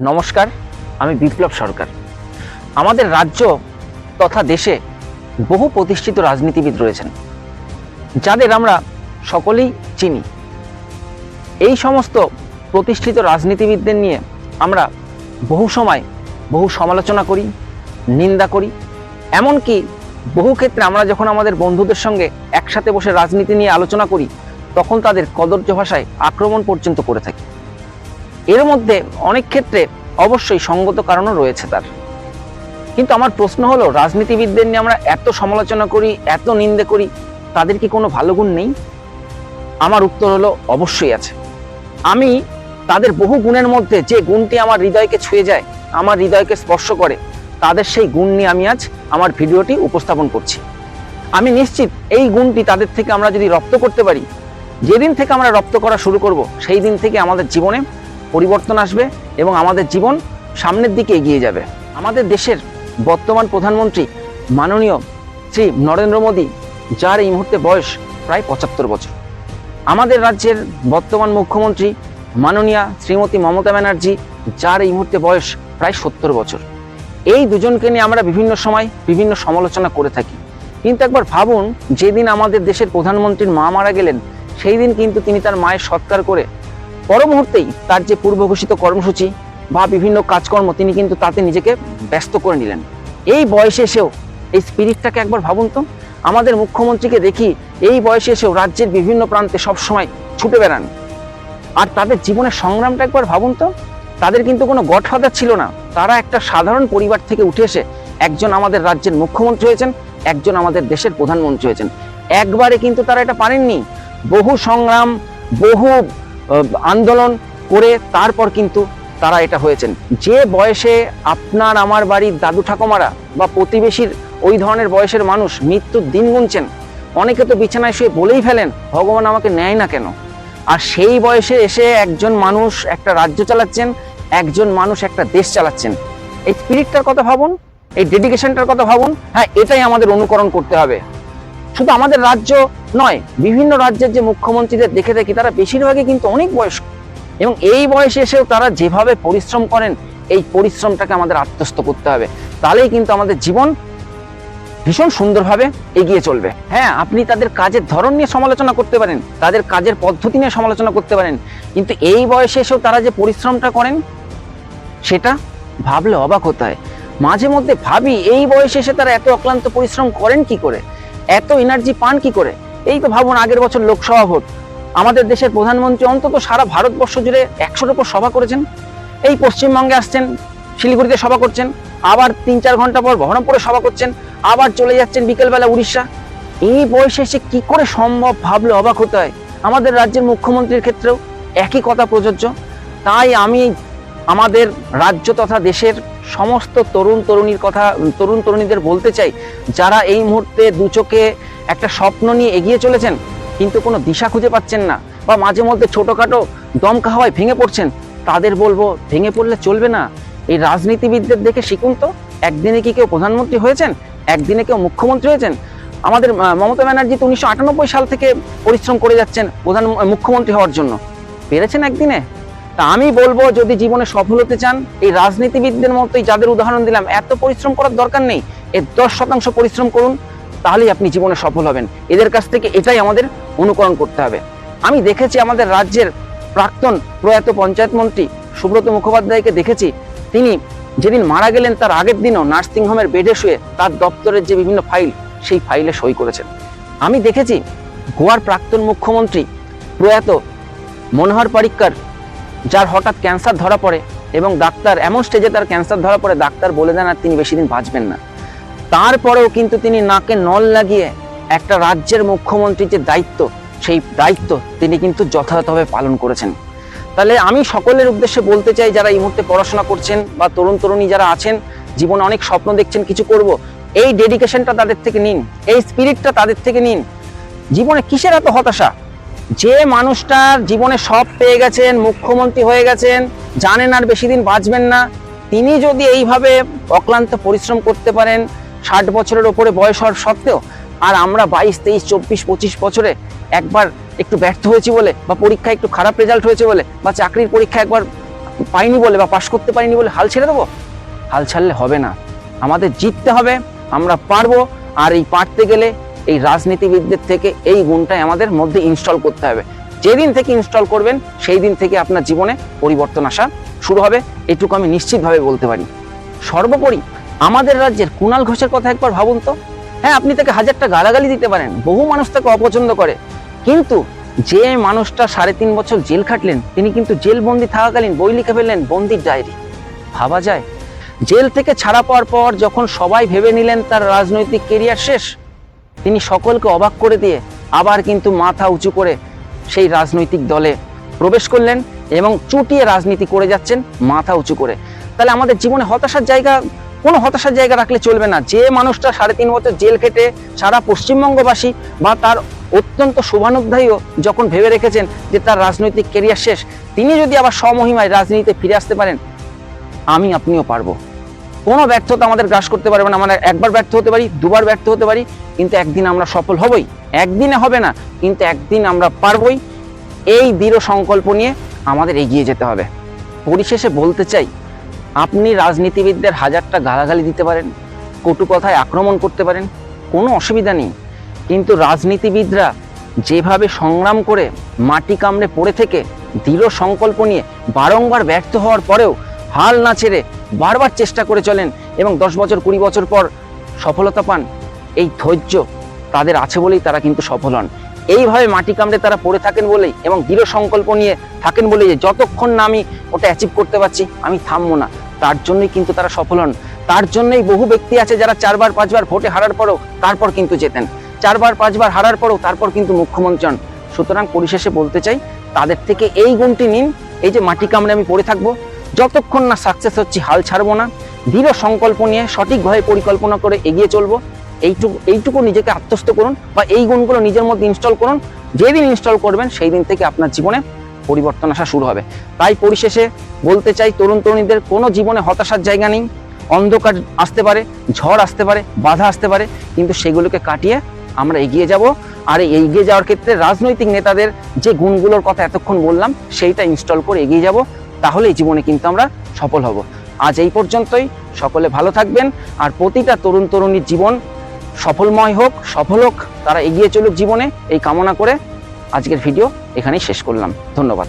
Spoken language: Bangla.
নমস্কার, আমি বিপ্লব সরকার। আমাদের রাজ্য তথা দেশে বহু প্রতিষ্ঠিত রাজনীতিবিদ রয়েছেন, যাদের আমরা সকলেই চিনি। এই সমস্ত প্রতিষ্ঠিত রাজনীতিবিদদের নিয়ে আমরা বহু সময় বহু সমালোচনা করি, নিন্দা করি, এমনকি বহু ক্ষেত্রে আমরা যখন আমাদের বন্ধুদের সঙ্গে একসাথে বসে রাজনীতি নিয়ে আলোচনা করি, তখন তাদের কদর্য ভাষায় আক্রমণ পর্যন্ত করে থাকি। এর মধ্যে অনেক ক্ষেত্রে অবশ্যই সঙ্গত কারণও রয়েছে তার। কিন্তু আমার প্রশ্ন হলো, রাজনীতিবিদদের নিয়ে আমরা এত সমালোচনা করি, এত নিন্দে করি, তাদের কি কোনো ভালো গুণ নেই? আমার উত্তর হলো, অবশ্যই আছে। আমি তাদের বহু গুণের মধ্যে যে গুণটি আমার হৃদয়কে ছুঁয়ে যায়, আমার হৃদয়কে স্পর্শ করে, তাদের সেই গুণ নিয়ে আমি আজ আমার ভিডিওটি উপস্থাপন করছি। আমি নিশ্চিত এই গুণটি তাদের থেকে আমরা যদি রপ্ত করতে পারি, যেদিন থেকে আমরা রপ্ত করা শুরু করব, সেই দিন থেকে আমাদের জীবনে পরিবর্তন আসবে এবং আমাদের জীবন সামনের দিকে এগিয়ে যাবে। আমাদের দেশের বর্তমান প্রধানমন্ত্রী মাননীয় শ্রী নরেন্দ্র মোদী, যার এই মুহূর্তে বয়স প্রায় পঁচাত্তর বছর। আমাদের রাজ্যের বর্তমান মুখ্যমন্ত্রী মাননীয়া শ্রীমতী মমতা ব্যানার্জি, যার এই মুহূর্তে বয়স প্রায় সত্তর বছর। এই দুজনকে নিয়ে আমরা বিভিন্ন সময় বিভিন্ন সমালোচনা করে থাকি। কিন্তু একবার ভাবুন, যেদিন আমাদের দেশের প্রধানমন্ত্রীর মা মারা গেলেন, সেই দিন কিন্তু তিনি তার মায়ের সৎকার করে পর মুহূর্তেই তার যে পূর্ব ঘোষিত কর্মসূচি বা বিভিন্ন কাজকর্ম, তিনি কিন্তু তাতে নিজেকে ব্যস্ত করে নিলেন। এই বয়সে এসেও এই স্পিরিটটাকে একবার ভাবুন তো। আমাদের মুখ্যমন্ত্রীকে দেখি এই বয়সে এসেও রাজ্যের বিভিন্ন প্রান্তে সবসময় ছুটে বেড়ান। আর তাদের জীবনের সংগ্রামটা একবার ভাবুন তো। তাদের কিন্তু কোনো গডফাদার ছিল না। তারা একটা সাধারণ পরিবার থেকে উঠে এসে একজন আমাদের রাজ্যের মুখ্যমন্ত্রী হয়েছেন, একজন আমাদের দেশের প্রধানমন্ত্রী হয়েছেন। একবারে কিন্তু তারা এটা পারেননি। বহু সংগ্রাম, বহু আন্দোলন করে তারপর কিন্তু তারা এটা হয়েছেন। যে বয়সে আপনার আমার বাড়ির দাদু ঠাকুমারা বা প্রতিবেশীর ওই ধরনের বয়সের মানুষ মৃত্যুর দিন গুনছেন, অনেকে তো বিছানায় শুয়ে বলেই ফেলেন, ভগবান আমাকে নেয় না কেন? আর সেই বয়সে এসে একজন মানুষ একটা রাজ্য চালাচ্ছেন, একজন মানুষ একটা দেশ চালাচ্ছেন। এই স্পিরিটটার কথা ভাবুন, এই ডেডিকেশনটার কথা ভাবুন হ্যাঁ এটাই আমাদের অনুকরণ করতে হবে। শুধু আমাদের রাজ্য নয়, বিভিন্ন রাজ্যের যে মুখ্যমন্ত্রীদের দেখে দেখি তারা বেশিরভাগই কিন্তু অনেক বয়স্ক। এবং এই বয়সে এসেও তারা যেভাবে পরিশ্রম করেন, এই পরিশ্রমটাকে আমাদের আত্মস্থ করতে হবে। তাহলেই কিন্তু আমাদের জীবন ভীষণ সুন্দরভাবে এগিয়ে চলবে। হ্যাঁ আপনি তাদের কাজের ধরন নিয়ে সমালোচনা করতে পারেন, তাদের কাজের পদ্ধতি নিয়ে সমালোচনা করতে পারেন, কিন্তু এই বয়সে এসেও তারা যে পরিশ্রমটা করেন, সেটা ভাবলে অবাক হতে হয়। মাঝে মধ্যে ভাবি, এই বয়সে এসে তারা এত অক্লান্ত পরিশ্রম করেন কি করে? এত এনার্জি পান কি করে? এই তো ভাবুন আগের বছর লোকসভা ভোট। আমাদের দেশের প্রধানমন্ত্রী অন্তত সারা ভারতবর্ষ জুড়ে একশোর উপর সভা করেছেন। এই পশ্চিমবঙ্গে আসছেন, শিলিগুড়িতে সভা করছেন, আবার তিন চার ঘণ্টা পর বহরমপুরে সভা করছেন, আবার চলে যাচ্ছেন বিকেলবেলা উড়িষ্যা। এই বয়সে এসে কি করে সম্ভব ভাবলে অবাক হতে হয়। আমাদের রাজ্যের মুখ্যমন্ত্রীর ক্ষেত্রেও একই কথা প্রযোজ্য। তাই আমি আমাদের রাজ্য তথা দেশের সমস্ত তরুণ তরুণীর কথা তরুণ তরুণীদের বলতে চাই, যারা এই মুহূর্তে দু চোখে একটা স্বপ্ন নিয়ে এগিয়ে চলেছেন, কিন্তু কোনো দিশা খুঁজে পাচ্ছেন না বা মাঝে মধ্যে ছোটোখাটো দমকা হাওয়ায় ভেঙে পড়ছেন, তাদের বলব ভেঙে পড়লে চলবে না। এই রাজনীতিবিদদের দেখে শিখুন তো, একদিনে কি কেউ প্রধানমন্ত্রী হয়েছেন? একদিনে কেউ মুখ্যমন্ত্রী হয়েছেন? আমাদের মমতা ব্যানার্জি তো উনিশশো আটানব্বই সাল থেকে পরিশ্রম করে যাচ্ছেন প্রধান, মুখ্যমন্ত্রী হওয়ার জন্য। পেরেছেন একদিনে? তা আমি বলব, যদি জীবনে সফল হতে চান, এই রাজনীতিবিদদের মতোই যাদের উদাহরণ দিলাম, এত পরিশ্রম করার দরকার নেই এর দশ শতাংশ পরিশ্রম করুন, তাহলেই আপনি জীবনে সফল হবেন। এদের কাছ থেকে এটাই আমাদের অনুকরণ করতে হবে। আমি দেখেছি আমাদের রাজ্যের প্রাক্তন প্রয়াত পঞ্চায়েত মন্ত্রী সুব্রত মুখোপাধ্যায়কে দেখেছি। তিনি যেদিন মারা গেলেন, তার আগের দিনও নার্সিংহোমের বেডে শুয়ে তার দপ্তরের যে বিভিন্ন ফাইল, সেই ফাইলে সই করেছেন। আমি দেখেছি গোয়ার প্রাক্তন মুখ্যমন্ত্রী প্রয়াত মনোহর পারিক্কর যার হঠাৎ ক্যান্সার ধরা পড়ে এবং ডাক্তার এমন স্টেজে তার ক্যান্সার ধরা পড়ে, ডাক্তার বলে দেন আর তিনি বেশি দিন বাঁচবেন না। তারপরেও কিন্তু তিনি নাকে নল লাগিয়ে একটা রাজ্যের মুখ্যমন্ত্রীর যে দায়িত্ব, সেই দায়িত্ব তিনি কিন্তু যথাযথভাবে পালন করেছেন। তাহলে আমি সকলের উদ্দেশ্যে বলতে চাই, যারা এই মুহূর্তে পড়াশোনা করছেন বা তরুণ তরুণী যারা আছেন, জীবনে অনেক স্বপ্ন দেখছেন, কিছু করব, এই ডেডিকেশনটা তাদের থেকে নিন, এই স্পিরিটটা তাদের থেকে নিন। জীবনে কিসের এত হতাশা? যে মানুষটার জীবনে সব পেয়ে গেছেন, মুখ্যমন্ত্রী হয়ে গেছেন, জানেন আর বেশি দিন বাঁচবেন না, তিনি যদি এইভাবে অক্লান্ত পরিশ্রম করতে পারেন, ষাট বছরের ওপরে বয়স হওয়ার সত্ত্বেও, আর আমরা বাইশ, তেইশ, চব্বিশ, পঁচিশ বছরে একবার একটু ব্যর্থ হয়েছি বলে, বা পরীক্ষায় একটু খারাপ রেজাল্ট হয়েছে বলে, বা চাকরির পরীক্ষা একবার পাইনি বলে, বা পাশ করতে পারিনি বলে হাল ছেড়ে দেবো? হাল ছাড়লে হবে না। আমাদের জিততে হবে, আমরা পারব, আর এই পারতে গেলে এই রাজনীতিবিদদের থেকে এই গুণটাই আমাদের মধ্যে ইনস্টল করতে হবে। যেদিন থেকে ইনস্টল করবেন সেই দিন থেকে আপনার জীবনে পরিবর্তন আসা শুরু হবে। এটুকু আমি নিশ্চিতভাবে বলতে পারি। সর্বোপরি আমাদের রাজ্যের কুণাল ঘোষের কথা একবার ভাবুন তো। হ্যাঁ আপনি তাকে হাজারটা গালাগালি দিতে পারেন, বহু মানুষ তাকে অপছন্দ করে। কিন্তু যে মানুষটা সাড়ে তিন বছর জেল খাটলেন, তিনি কিন্তু জেলবন্দি থাকাকালীন বই লিখে ফেললেন বন্দির ডায়েরি। ভাবা যায়, জেল থেকে ছাড়া পাওয়ার পর যখন সবাই ভেবে নিলেন তার রাজনৈতিক কেরিয়ার শেষ তিনি সকলকে অবাক করে দিয়ে আবার কিন্তু মাথা উঁচু করে সেই রাজনৈতিক দলে প্রবেশ করলেন এবং চুটিয়ে রাজনীতি করে যাচ্ছেন মাথা উঁচু করে। তাহলে আমাদের জীবনে হতাশার জায়গা, কোনো হতাশার জায়গা রাখলে চলবে না। যে মানুষটা সাড়ে তিন বছর জেল খেটে সারা পশ্চিমবঙ্গবাসী বা তার অত্যন্ত শুভানুধ্যায়ীও যখন ভেবে রেখেছেন যে তার রাজনৈতিক কেরিয়ার শেষ, তিনি যদি আবার স্বমহিমায় রাজনীতিতে ফিরে আসতে পারেন, আমি আপনিও পারব। কোনো ব্যর্থতা আমাদের গ্রাস করতে পারবে না। আমরা একবার ব্যর্থ হতে পারি, দুবার ব্যর্থ হতে পারি, কিন্তু একদিন আমরা সফল হবই। একদিনে হবে না, কিন্তু একদিন আমরা পারবই। এই দৃঢ় সংকল্প নিয়ে আমাদের এগিয়ে যেতে হবে। পরিশেষে বলতে চাই, আপনি রাজনীতিবিদদের হাজারটা গালাগালি দিতে পারেন, কটু কথায় আক্রমণ করতে পারেন, কোনো অসুবিধা নেই। কিন্তু রাজনীতিবিদরা যেভাবে সংগ্রাম করে মাটি কামড়ে পড়ে থেকে দৃঢ় সংকল্প নিয়ে বারংবার ব্যর্থ হওয়ার পরেও হাল না ছেড়ে বারবার চেষ্টা করে চলেন এবং দশ বছর, কুড়ি বছর পর সফলতা পান, এই ধৈর্য তাদের আছে বলেই তারা কিন্তু সফল হন। এইভাবে মাটি কামড়ে তারা পড়ে থাকেন বলেই এবং দৃঢ় সংকল্প নিয়ে থাকেন বলেই যে যতক্ষণ না আমি ওটা অ্যাচিভ করতে পারছি, আমি থামবো না। তার জন্যই কিন্তু তারা সফল হন। তার জন্যই বহু ব্যক্তি আছে যারা চারবার, পাঁচবার ভোটে হারার পরও তারপর কিন্তু জেতেন। চারবার, পাঁচবার হারার পরও তারপর কিন্তু মুখ্যমন্ত্রী হন। সুতরাং পরিশেষে বলতে চাই, তাদের থেকে এই গুণটি নিন, এই যে মাটি কামড়ে আমি পড়ে থাকব যতক্ষণ না সাকসেস হচ্ছি, হাল ছাড়বো না। দৃঢ় সংকল্প নিয়ে, সঠিকভাবে পরিকল্পনা করে এগিয়ে চলবো। এইটুকু এইটুকু নিজেকে আত্মস্থ করুন বা এই গুণগুলো নিজের মধ্যে ইনস্টল করুন। যেদিন ইনস্টল করবেন সেই দিন থেকে আপনার জীবনে পরিবর্তন আসা শুরু হবে। তাই পরিশেষে বলতে চাই, তরুণ তরুণীদের, কোনো জীবনে হতাশার জায়গা নেই। অন্ধকার আসতে পারে, ঝড় আসতে পারে, বাধা আসতে পারে, কিন্তু সেগুলোকে কাটিয়ে আমরা এগিয়ে যাব। আর এগিয়ে যাওয়ার ক্ষেত্রে রাজনৈতিক নেতাদের যে গুণগুলোর কথা এতক্ষণ বললাম, সেইটা ইনস্টল করে এগিয়ে যাব। তাহলেই জীবনে কিন্তু আমরা সফল হব। আজ এই পর্যন্তই। সকলে ভালো থাকবেন। আর প্রতিটা তরুণ তরুণীর জীবন সফলময় হোক, সফল হোক, তারা এগিয়ে চলুক জীবনে। এই কামনা করে আজকের ভিডিও এখানেই শেষ করলাম। ধন্যবাদ।